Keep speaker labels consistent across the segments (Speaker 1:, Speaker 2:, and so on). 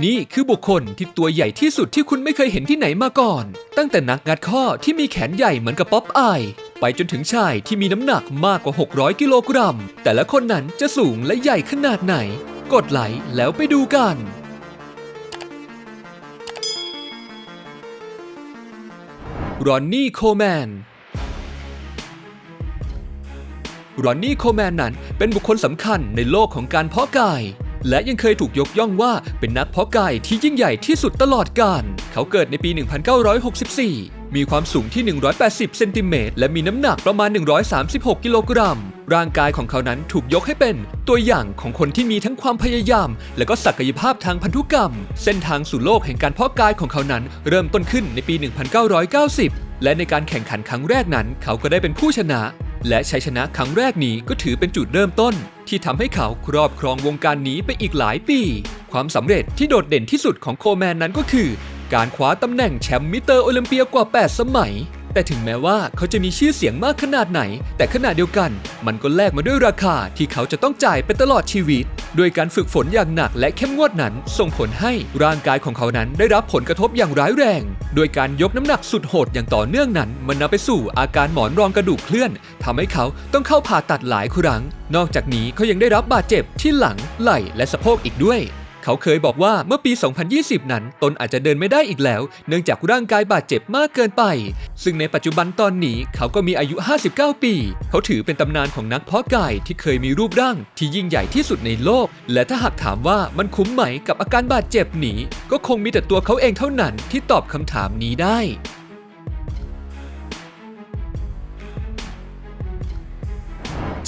Speaker 1: นี่คือบุคคลที่ตัวใหญ่ที่สุดที่คุณไม่เคยเห็นที่ไหนมาก่อน ตั้งแต่นักงัดข้อที่มีแขนใหญ่เหมือนกับป๊อปอาย ไปจนถึงชายที่มีน้ำหนักมากกว่า 600 กิโลกรัม แต่ละคนนั้นจะสูงและใหญ่ขนาดไหน กดไลค์แล้วไปดูกันรอนนี่โคแมนรอนนี่โคแมนนั้นเป็นบุคคลสำคัญในโลกของการเพาะกาย และยังเคยถูกยกย่องว่าเป็นนักเพาะกายที่ยิ่งใหญ่ที่สุดตลอดกาลเขาเกิดในปี 1964 มีความสูงที่ 180 เซนติเมตรและมีน้ำหนักประมาณ 136 กิโลกรัม ร่างกายของเขานั้นถูกยกให้เป็น ตัวอย่างของคนที่มีทั้งความพยายาม และก็ศักยภาพทางพันธุกรรม เส้นทางสู่โลกแห่งการเพาะกายของเขานั้น เริ่มต้นขึ้นในปี 1990 และในการแข่งขันครั้งแรกนั้น เขาก็ได้เป็นผู้ชนะ และชัยชนะครั้งแรกนี้ก็ถือเป็นจุดเริ่มต้น ที่ทำให้เขาครอบครองวงการนี้ไปอีกหลายปี ความสำเร็จที่โดดเด่นที่สุดของโคแมนนั้นก็คือ การคว้าตำแหน่งแชมป์มิสเตอร์โอลิมเปียกว่า 8 สมัย แต่ถึงแม้ว่าเขาจะมีชื่อเสียงมากขนาดไหน แต่ขณะเดียวกัน มันก็แลกมาด้วยราคาที่เขาจะต้องจ่ายไปตลอดชีวิต ด้วยการฝึกฝนอย่างหนักและเข้มงวดนั้นส่งผลให้ร่างกายของเขานั้นได้รับผลกระทบอย่างร้ายแรง โดยการยกน้ำหนักสุดโหดอย่างต่อเนื่องนั้น มันนำไปสู่อาการหมอนรองกระดูกเคลื่อนทำให้เขาต้องเข้าผ่าตัดหลายครั้ง นอกจากนี้เขายังได้รับบาดเจ็บที่หลัง ไหล่และสะโพกอีกด้วย เขาเคยบอกว่าเมื่อปี 2020 นั้น ตนอาจจะเดินไม่ได้อีกแล้ว เนื่องจากร่างกายบาดเจ็บมากเกินไป ซึ่งในปัจจุบันตอนนี้เขาก็มีอายุ 59 ปี เขาถือเป็นตำนานของนักเพาะกายที่เคยมีรูปร่างที่ยิ่งใหญ่ที่สุดในโลก และถ้าหากถามว่ามันคุ้มไหมกับอาการบาดเจ็บนี้ ก็คงมีแต่ตัวเขาเองเท่านั้นที่ตอบคำถามนี้ได้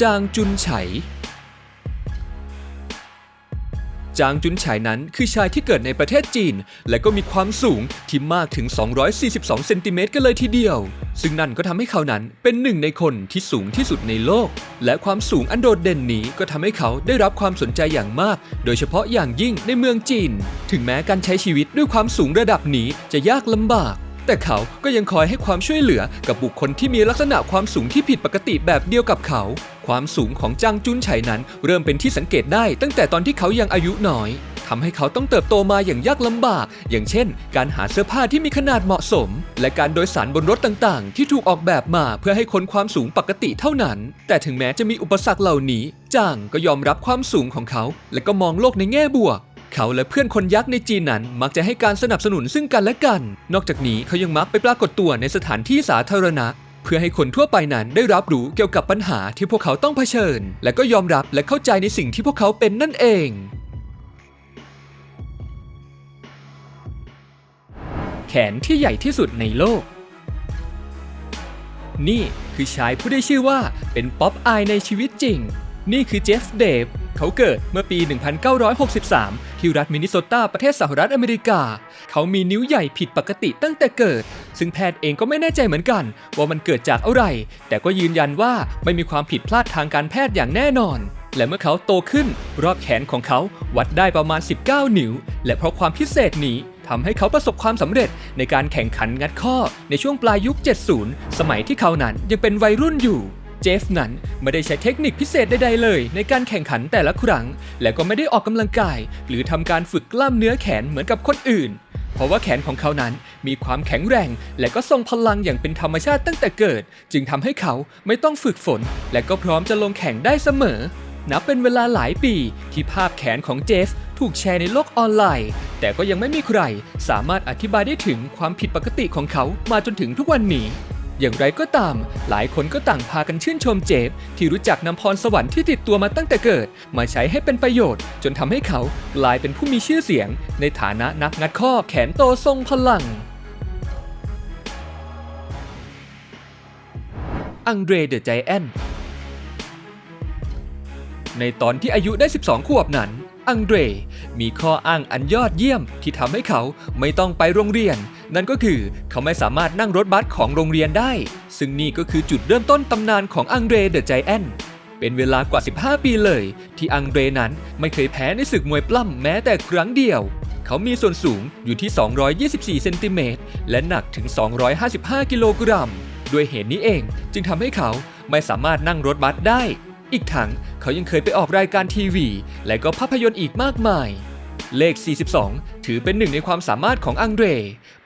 Speaker 1: จางจุนไฉ จางจุนฉายนั้นคือชายที่เกิดในประเทศจีน และก็มีความสูงที่มากถึง 242 เซนติเมตรกันเลยทีเดียว ซึ่งนั่นก็ทำให้เขานั้นเป็นหนึ่งในคนที่สูงที่สุดในโลก และความสูงอันโดดเด่นนี้ก็ทำให้เขาได้รับความสนใจอย่างมาก โดยเฉพาะอย่างยิ่งในเมืองจีน ถึงแม้การใช้ชีวิตด้วยความสูงระดับนี้จะยากลำบาก แต่เขาก็ยังคอยให้ความช่วยเหลือกับบุคคลที่มีลักษณะความสูงที่ผิดปกติแบบเดียวกับเขา ความสูงของจางจุนไฉนั้น เริ่มเป็นที่สังเกตได้ตั้งแต่ตอนที่เขายังอายุน้อยทำให้เขาต้องเติบโตมาอย่างยากลำบาก อย่างเช่น การหาเสื้อผ้าที่มีขนาดเหมาะสม และการโดยสารบนรถต่างๆ ที่ถูกออกแบบมาเพื่อให้คนความสูงปกติเท่านั้น แต่ถึงแม้จะมีอุปสรรคเหล่านี้ จางก็ยอมรับความสูงของเขา และก็มองโลกในแง่บวก เขาและเพื่อนคนยักษ์ในจีนนั้น มักจะให้การสนับสนุนซึ่งกันและกัน นอกจากนี้เขายังมักไปปรากฏตัวในสถานที่สาธารณะ เพื่อให้คนทั่วไปนั้นได้รับรู้เกี่ยวกับปัญหาที่พวกเขาต้องเผชิญ และก็ยอมรับและเข้าใจในสิ่งที่พวกเขาเป็นนั่นเองแขนที่ใหญ่ที่สุดในโลก นี่คือชายผู้ได้ชื่อว่าเป็นป๊อปอายในชีวิตจริง นี่คือเจฟเดฟ เขาเกิดเมื่อปี 1963 ที่รัฐมินนิโซตาประเทศสหรัฐอเมริกา เขามีนิ้วใหญ่ผิดปกติตั้งแต่เกิด ซึ่งแพทย์เองก็ไม่แน่ใจเหมือนกัน ว่ามันเกิดจากอะไร แต่ก็ยืนยันว่าไม่มีความผิดพลาดทางการแพทย์อย่างแน่นอน และเมื่อเขาโตขึ้น รอบแขนของเขาวัดได้ประมาณ 19 นิ้ว และเพราะความพิเศษนี้ทำให้เขาประสบความสำเร็จในการแข่งขันงัดข้อในช่วงปลายยุค 70 สมัยที่เขานั้นยังเป็นวัยรุ่นอยู่ เจฟนั้นไม่ได้ใช้เทคนิคพิเศษใดๆเลย ในการแข่งขันแต่ละครั้ง และก็ไม่ได้ออกกำลังกาย หรือทำการฝึกกล้ามเนื้อแขนเหมือนกับคนอื่น เพราะว่าแขนของเขานั้นมีความแข็งแรง และก็ทรงพลังอย่างเป็นธรรมชาติตั้งแต่เกิด จึงทำให้เขาไม่ต้องฝึกฝน และก็พร้อมจะลงแข่งได้เสมอนับเป็นเวลาหลายปีที่ภาพแขนของเจฟถูกแชร์ในโลกออนไลน์ แต่ก็ยังไม่มีใคร สามารถอธิบายได้ถึงความผิดปกติของเขามาจนถึงทุกวันนี้ อย่างไรก็ตาม หลายคนก็ต่างพากันชื่นชมเจฟที่รู้จักนำพรสวรรค์ที่ติดตัวมาตั้งแต่เกิด มาใช้ให้เป็นประโยชน์ จนทำให้เขากลายเป็นผู้มีชื่อเสียง ในฐานะนักงัดข้อแขนโตทรงพลัง อังเดรเดอะไจแอนในตอนที่อายุได้ 12 ขวบนั้น อังเดร มีข้ออ้างอันยอดเยี่ยมที่ทำให้เขาไม่ต้องไปโรงเรียน นั่นก็คือเขาไม่สามารถนั่งรถบัสของโรงเรียนได้ ซึ่งนี่ก็คือจุดเริ่มต้นตำนานของอังเดรเดอะไจแอนเป็นเวลากว่า 15 ปีเลย ที่อังเดรนั้นไม่เคยแพ้ในศึกมวยปล้ำแม้แต่ครั้งเดียว เขามีส่วนสูงอยู่ที่ 224 เซนติเมตรและหนักถึง 255 กิโลกรัมด้วยเหตุนี้เองจึงทำให้เขาไม่สามารถนั่งรถบัสได้ อีกทั้งเขายังเคยไปออกรายการทีวี และก็ภาพยนตร์อีกมากมาย เลข 42 ถือเป็นหนึ่งในความสามารถของอังเดร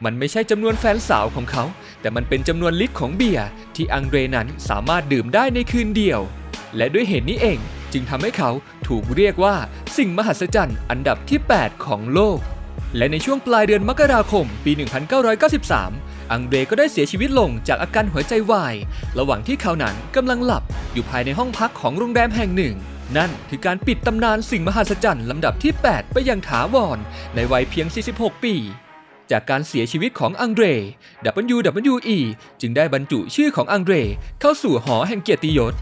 Speaker 1: มันไม่ใช่จำนวนแฟนสาวของเขา แต่มันเป็นจำนวนลิตรของเบียร์ที่อังเดรนั้นสามารถดื่มได้ในคืนเดียว และด้วยเหตุนี้เองจึงทำให้เขาถูกเรียกว่าสิ่งมหัศจรรย์อันดับที่ 8 ของโลก และในช่วงปลายเดือนมกราคม ปี 1993 อังเดรก็ได้เสียชีวิตลงจากอาการหัวใจวาย ระหว่างที่เขานั้นกำลังหลับอยู่ภายในห้องพักของโรงแรมแห่งหนึ่ง นั่นคือการปิดตำนานสิ่งมหัศจรรย์ลำดับที่ 8 ไปอย่างถาวร ในวัยเพียง 46 ปี จากการเสียชีวิตของอังเดร WWE จึงได้บรรจุชื่อของอังเดรเข้าสู่หอแห่งเกียรติยศ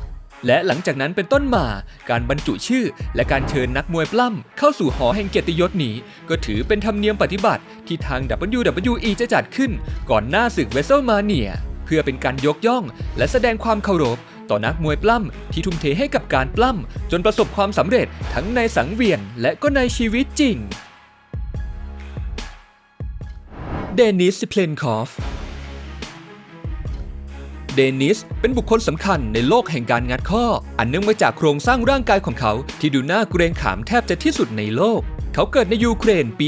Speaker 1: และหลังจากนั้นเป็นต้นมา การบรรจุชื่อ และการเชิญนักมวยปล้ำเข้าสู่หอแห่งเกียรติยศนี้ ก็ถือเป็นธรรมเนียมปฏิบัติที่ทาง WWE จะจัดขึ้น ก่อนหน้าศึก WrestleMania เพื่อเป็นการยกย่อง และแสดงความเคารพ ต่อนักมวยปล้ำที่ทุ่มเทให้กับการปล้ำจนประสบความสำเร็จทั้งในสังเวียนและก็ในชีวิตจริง เดนิสเพลนคอฟเดนิสเป็นบุคคลสำคัญในโลกแห่งการงัดข้อ อันเนื่องมาจากโครงสร้างร่างกายของเขาที่ดูน่าเกรงขามแทบจะที่สุดในโลก เขาเกิดในยูเครนปี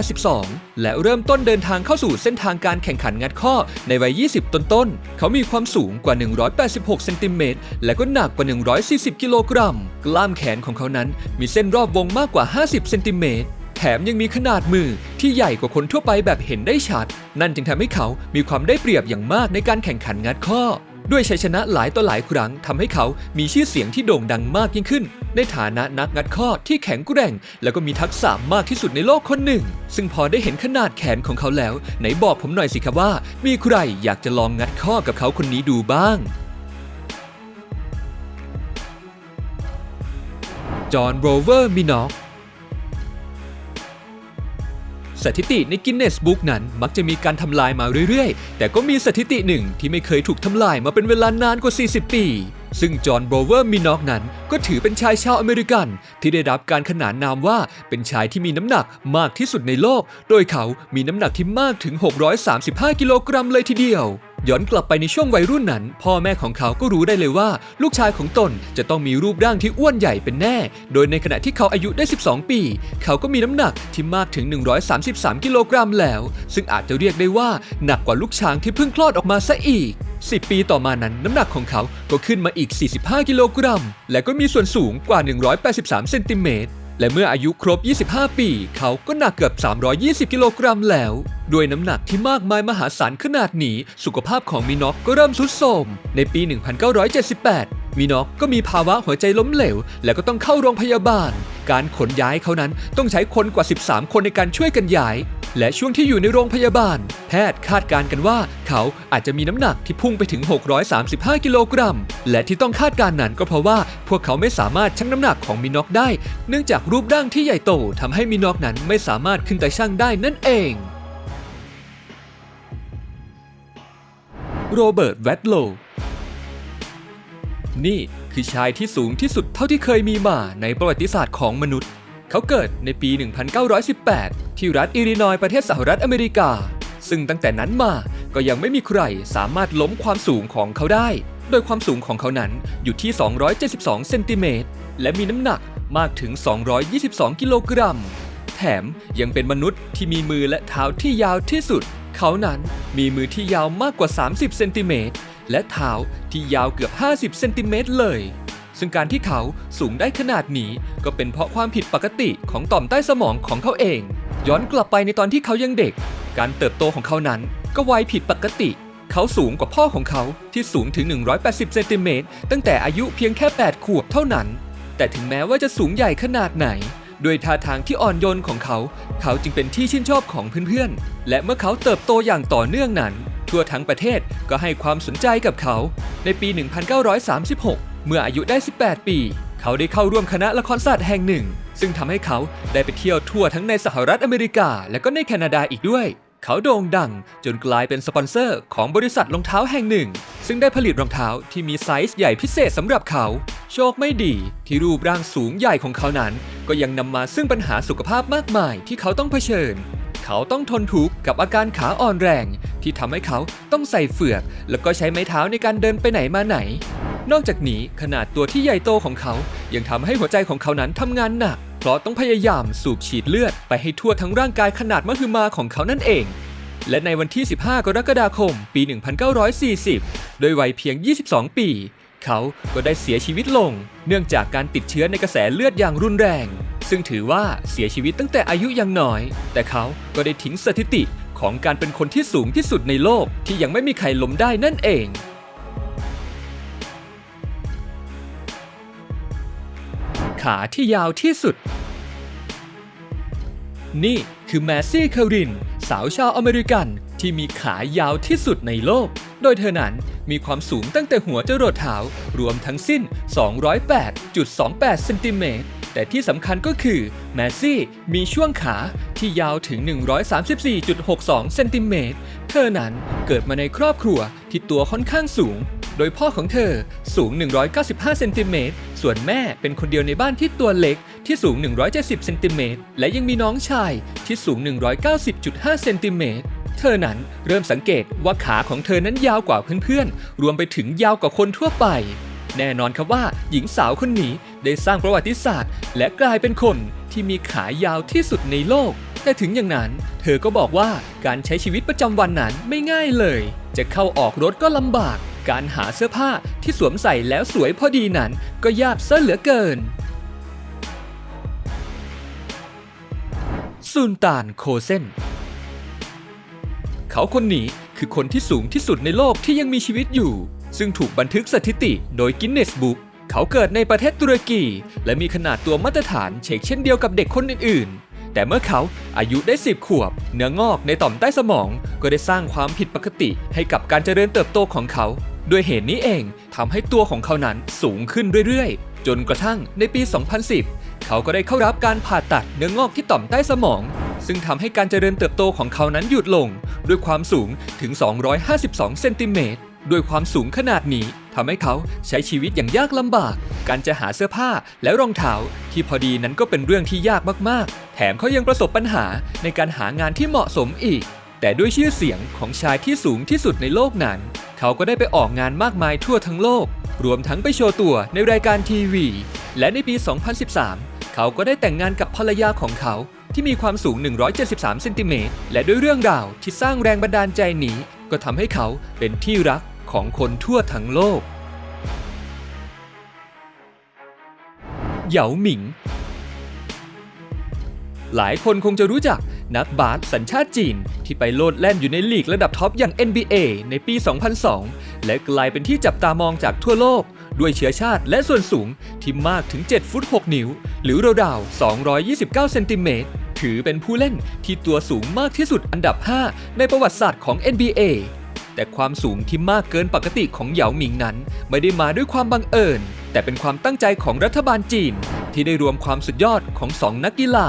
Speaker 1: 1982 และเริ่มต้นเดินทางเข้าสู่เส้นทางการแข่งขันงัดข้อในวัย 20 ต้นๆ เขามีความสูงกว่า 186 เซนติเมตร และก็หนักกว่า 140 กิโลกรัม กล้ามแขนของเขานั้นมีเส้นรอบวงมากกว่า 50 เซนติเมตรแถมยังมีขนาดมือที่ใหญ่กว่าคนทั่วไปแบบเห็นได้ชัด นั่นจึงทำให้เขามีความได้เปรียบอย่างมากในการแข่งขันงัดข้อ ด้วยชัยชนะหลายต่อหลายครั้งทำให้เขามีชื่อเสียงที่โด่งดังมากยิ่งขึ้น ในฐานะนักงัดข้อที่แข็งแกร่ง แล้วก็มีทักษะมากที่สุดในโลกคนหนึ่ง ซึ่งพอได้เห็นขนาดแขนของเขาแล้ว ไหนบอกผมหน่อยสิครับว่า มีใครอยากจะลองงัดข้อกับเขาคนนี้ดูบ้างจอห์นโรเวอร์มินอก สถิติในกินเนสบุ๊กนั้นมักจะมีการทำลายมาเรื่อยๆ แต่ก็มีสถิติหนึ่งที่ไม่เคยถูกทำลายมาเป็นเวลานานกว่า 40 ปี ซึ่งจอห์นโบรเวอร์มินอกนั้น ก็ถือเป็นชายชาวอเมริกัน ที่ได้รับการขนานนามว่าเป็นชายที่มีน้ำหนักมากที่สุดในโลก โดยเขามีน้ำหนักที่มากถึง 635 กิโลกรัมเลยทีเดียว ย้อนกลับไปในช่วงวัยรุ่นนั้น พ่อแม่ของเขาก็รู้ได้เลยว่า ลูกชายของตนจะต้องมีรูปร่างที่อ้วนใหญ่เป็นแน่ โดยในขณะที่เขาอายุได้ 12 ปี เขาก็มีน้ำหนักที่มากถึง 133 กิโลกรัมแล้ว ซึ่งอาจจะเรียกได้ว่าหนักกว่าลูกช้างที่เพิ่งคลอดออกมาซะอีก10 ปีต่อมานั้นน้ำหนักของเขาก็ขึ้นมาอีก 45 กิโลกรัม และก็มีส่วนสูงกว่า 183 เซนติเมตร และเมื่ออายุครบ 25 ปี เขาก็หนักเกือบ 320 กิโลกรัมแล้ว ด้วยน้ำหนักที่มากมายมหาศาลขนาดนี้ สุขภาพของมินอกก็เริ่มทรุดโทรม ในปี 1978 มินอกก็มีภาวะหัวใจล้มเหลว และก็ต้องเข้าโรงพยาบาล การขนย้ายเขานั้นต้องใช้คนกว่า 13 คนในการช่วยกันย้าย และช่วงที่อยู่ในโรงพยาบาล แพทย์คาดการณ์กันว่า เขาอาจจะมีน้ำหนักที่พุ่งไปถึง 635 กิโลกรัม และที่ต้องคาดการณ์นั้นก็เพราะว่า พวกเขาไม่สามารถชั่งน้ำหนักของมินอกได้ เนื่องจากรูปร่างที่ใหญ่โตทำให้มินอกนั้นไม่สามารถขึ้นแต่ชั่งได้นั่นเองโรเบิร์ต แวตโล นี่คือชายที่สูงที่สุดเท่าที่เคยมีมาในประวัติศาสตร์ของมนุษย์ เขาเกิดในปี 1918 ที่รัฐอิลลินอยส์ประเทศสหรัฐอเมริกา ซึ่งตั้งแต่นั้นมาก็ยังไม่มีใครสามารถล้มความสูงของเขาได้ โดยความสูงของเขานั้นอยู่ที่ 272 เซนติเมตร และมีน้ำหนักมากถึง 222 กิโลกรัม แถมยังเป็นมนุษย์ที่มีมือและเท้าที่ยาวที่สุด เขานั้นมีมือที่ยาวมากกว่า 30 เซนติเมตร และเท้าที่ยาวเกือบ 50 เซนติเมตรเลย ซึ่งการที่เขาสูงได้ขนาดนี้ก็เป็นเพราะความผิดปกติของต่อมใต้สมองของเขาเอง ย้อนกลับไปในตอนที่เขายังเด็ก การเติบโตของเขานั้นก็ไวผิดปกติ เขาสูงกว่าพ่อของเขาที่สูงถึง 180 เซนติเมตรตั้งแต่อายุเพียงแค่ 8 ขวบเท่านั้น แต่ถึงแม้ว่าจะสูงใหญ่ขนาดไหน ด้วยท่าทางที่อ่อนโยนของเขา เขาจึงเป็นที่ชื่นชอบของเพื่อนๆ และเมื่อเขาเติบโตอย่างต่อเนื่องนั้น ทั่วทั้งประเทศก็ให้ความสนใจกับเขา ในปี 1936 เมื่ออายุได้ 18 ปี เขาได้เข้าร่วมคณะละครศาสตร์แห่งหนึ่ง ซึ่งทำให้เขาได้ไปเที่ยวทั่วทั้งในสหรัฐอเมริกา และก็ในแคนาดาอีกด้วย เขาโด่งดังจนกลายเป็นสปอนเซอร์ของบริษัทรองเท้าแห่งหนึ่ง ซึ่งได้ผลิตรองเท้าที่มีไซส์ใหญ่พิเศษสำหรับเขา โชคไม่ดีที่รูปร่างสูงใหญ่ของเขานั้น ก็ยังนำมาซึ่งปัญหาสุขภาพมากมายที่เขาต้องเผชิญ เขาต้องทนทุกข์กับอาการขาอ่อนแรง ที่ทำให้เขาต้องใส่เฟือก แล้วก็ใช้ไม้เท้าในการเดินไปไหนมาไหน นอกจากนี้ขนาดตัวที่ใหญ่โตของเขายังทำให้หัวใจของเขานั้นทำงานหนัก เพราะต้องพยายามสูบฉีดเลือดไปให้ทั่วทั้งร่างกายขนาดมหึมาของเขานั่นเอง และในวันที่ 15 กรกฎาคม ปี 1940 โดยวัยเพียง 22 ปี เขาก็ได้เสียชีวิตลง เนื่องจากการติดเชื้อในกระแสเลือดอย่างรุนแรง ซึ่งถือว่าเสียชีวิตตั้งแต่อายุยังน้อย แต่เขาก็ได้ทิ้งสถิติของการเป็นคนที่สูงที่สุดในโลกที่ยังไม่มีใครล้มได้นั่นเอง ขาที่ยาวที่สุด นี่คือแมซี่คาริน สาวชาวอเมริกันที่มีขายาวที่สุดในโลก โดยเธอนั้นมีความสูงตั้งแต่หัวจรดเท้ารวมทั้งสิ้น 208.28เซนติเมตรแต่ที่สำคัญก็คือ แมซี่มีช่วงขาที่ยาวถึง 134.62เซนติเมตร เธอนั้นเกิดมาในครอบครัวที่ตัวค่อนข้างสูง โดยพ่อของเธอสูง 195 เซนติเมตร ส่วนแม่เป็นคนเดียวในบ้านที่ตัวเล็กที่สูง 170 เซนติเมตร และยังมีน้องชายที่สูง 190.5 เซนติเมตรเธอนั้นเริ่มสังเกตว่าขาของเธอนั้นยาวกว่าเพื่อนๆ รวมไปถึงยาวกว่าคนทั่วไป แน่นอนครับว่าหญิงสาวคนนี้ได้สร้างประวัติศาสตร์ และกลายเป็นคนที่มีขายาวที่สุดในโลก แต่ถึงอย่างนั้น เธอก็บอกว่าการใช้ชีวิตประจำวันนั้นไม่ง่ายเลย จะเข้าออกรถก็ลำบาก การหาเสื้อผ้าที่สวมใส่แล้วสวยพอดีนั้นก็ยากซะเหลือเกินซุนตานโคเซนเขาคนนี้คือคนที่สูงที่สุดในโลกที่ยังมีชีวิตอยู่ ซึ่งถูกบันทึกสถิติโดยกินเนสบุ๊กเขาเกิดในประเทศตุรกี และมีขนาดตัวมาตรฐานเชกเช่นเดียวกับเด็กคนอื่นๆ แต่เมื่อเขาอายุได้ 10 ขวบ เนื้องอกในต่อมใต้สมองก็ได้สร้างความผิดปกติให้กับการเจริญเติบโตของเขา ด้วยเหตุนี้เองทำให้ตัวของเขานั้นสูงขึ้นเรื่อยๆ จนกระทั่งในปี 2010 เขาก็ได้เข้ารับการผ่าตัดเนื้องอกที่ต่อมใต้สมอง ซึ่งทำให้การเจริญเติบโตของเขานั้นหยุดลง ด้วยความสูงถึง 252 เซนติเมตรด้วยความสูงขนาดนี้ทำให้เขาใช้ชีวิตอย่างยากลำบาก การจะหาเสื้อผ้าและรองเท้าที่พอดีนั้นก็เป็นเรื่องที่ยากมากๆ แถมเขายังประสบปัญหาในการหางานที่เหมาะสมอีก แต่ด้วยชื่อเสียงของชายที่สูงที่สุดในโลกนั้น เขาก็ได้ไปออกงานมากมายทั่วทั้งโลก รวมทั้งไปโชว์ตัวในรายการทีวี และในปี 2013 เขาก็ได้แต่งงานกับภรรยาของเขาที่มีความสูง 173 เซนติเมตร และด้วยเรื่องราวที่สร้างแรงบันดาลใจนี้ ก็ทำให้เขาเป็นที่รักของคนทั่วทั้งโลก เหยาหมิง หลายคนคงจะรู้จัก นักบาสสัญชาติจีน ที่ไปโลดแล่นอยู่ในลีกระดับท็อปอย่าง NBA ในปี 2002 และกลายเป็นที่จับตามองจากทั่วโลก ด้วยเชื้อชาติและส่วนสูงที่มากถึง 7 ฟุต 6 นิ้ว หรือราวๆ229 เซนติเมตรถือเป็นผู้เล่นที่ตัวสูงมากที่สุดอันดับ 5 ในประวัติศาสตร์ของ NBA แต่ความสูงที่มากเกินปกติของเหยาหมิงนั้น ไม่ได้มาด้วยความบังเอิญ แต่เป็นความตั้งใจของรัฐบาลจีน ที่ได้รวมความสุดยอดของสองนักกีฬา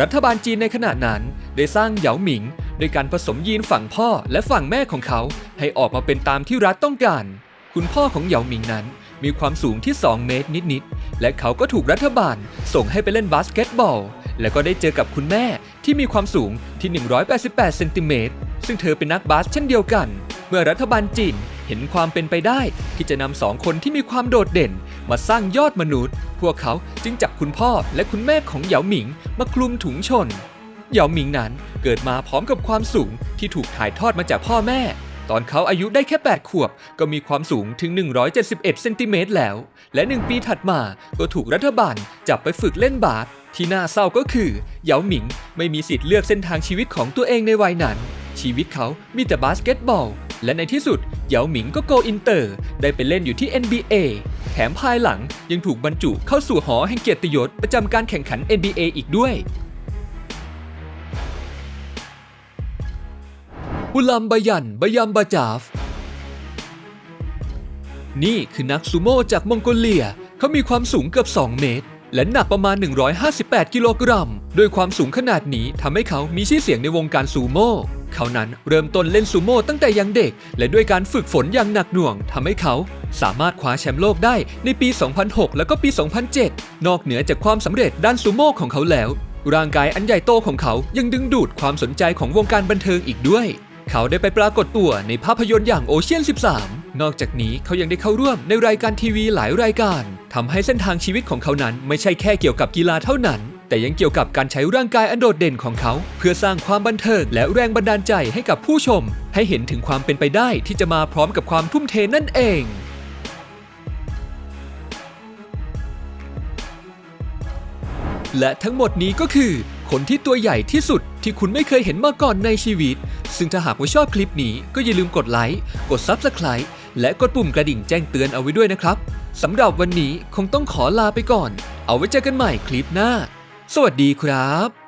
Speaker 1: รัฐบาลจีนในขณะนั้นได้สร้างเหยาหมิงโดยการผสมยีนฝั่งพ่อและฝั่งแม่ของเขา ให้ออกมาเป็นตามที่รัฐต้องการ คุณพ่อของเหยาหมิงนั้นมีความสูงที่ 2 เมตรนิดๆ และเขาก็ถูกรัฐบาลส่งให้ไปเล่นบาสเกตบอล แล้วก็ได้เจอกับคุณแม่ที่มีความสูงที่ 188 เซนติเมตร ซึ่งเธอเป็นนักบาสเช่นเดียวกัน เมื่อรัฐบาลจีน เห็นความเป็นไปได้ที่จะนำสองคนที่มีความโดดเด่น มาสร้างยอดมนุษย์ พวกเขาจึงจับคุณพ่อและคุณแม่ของเหยาหมิงมาคลุมถุงชน เหยาหมิงนั้นเกิดมาพร้อมกับความสูงที่ถูกถ่ายทอดมาจากพ่อแม่ ตอนเขาอายุได้แค่ 8 ขวบ ก็มีความสูงถึง 171เซนติเมตรแล้ว และ 1 ปีถัดมาก็ถูกรัฐบาลจับไปฝึกเล่นบาสที่น่าเศร้าก็คือเหยาหมิงไม่มีสิทธิ์เลือกเส้นทางชีวิตของตัวเองในวัยนั้น ชีวิตเขามีแต่บาสเกตบอล และในที่สุดเหยาหมิงก็โกอินเตอร์ ได้ไปเล่นอยู่ที่ NBA แถมภายหลังยังถูกบรรจุเข้าสู่หอแห่งเกียรติยศประจำการแข่งขัน NBA อีกด้วยอุลัมบายันบายัมบาจาฟ นี่คือนักซูโม่จากมองโกเลีย เขามีความสูงเกือบ 2 เมตร และหนักประมาณ 158 กิโลกรัม โดยความสูงขนาดนี้ทำให้เขามีชื่อเสียงในวงการซูโม่ เขานั้นเริ่มต้นเล่นซูโม่ตั้งแต่ยังเด็ก และด้วยการฝึกฝนอย่างหนักหน่วงทำให้เขาสามารถคว้าแชมป์โลกได้ในปี 2006 แล้วก็ปี 2007 นอกเหนือจากความสำเร็จด้านซูโม่ของเขาแล้ว ร่างกายอันใหญ่โตของเขายังดึงดูดความสนใจของวงการบันเทิงอีกด้วย เขาได้ไปปรากฏตัวในภาพยนตร์อย่างโอเชียน 13 นอกจากนี้เขายังได้เข้าร่วมในรายการทีวีหลายรายการทำให้เส้นทางชีวิตของเขานั้นไม่ใช่แค่เกี่ยวกับกีฬาเท่านั้น แต่ยังเกี่ยวกับการใช้ร่างกายอันโดดเด่นของเขา เพื่อสร้างความบันเทิงและแรงบันดาลใจให้กับผู้ชม ให้เห็นถึงความเป็นไปได้ที่จะมาพร้อมกับความทุ่มเทนั่นเองและทั้งหมดนี้ก็คือ คนที่ตัวใหญ่ที่สุดที่คุณไม่เคยเห็นมาก่อนในชีวิต ซึ่งถ้าหากว่าชอบคลิปนี้ก็อย่าลืมกดไลค์ กด Subscribe และกดปุ่มกระดิ่งแจ้งเตือนเอาไว้ด้วยนะครับ สำหรับวันนี้คงต้องขอลาไปก่อน เอาไว้เจอกันใหม่คลิปหน้า สวัสดีครับ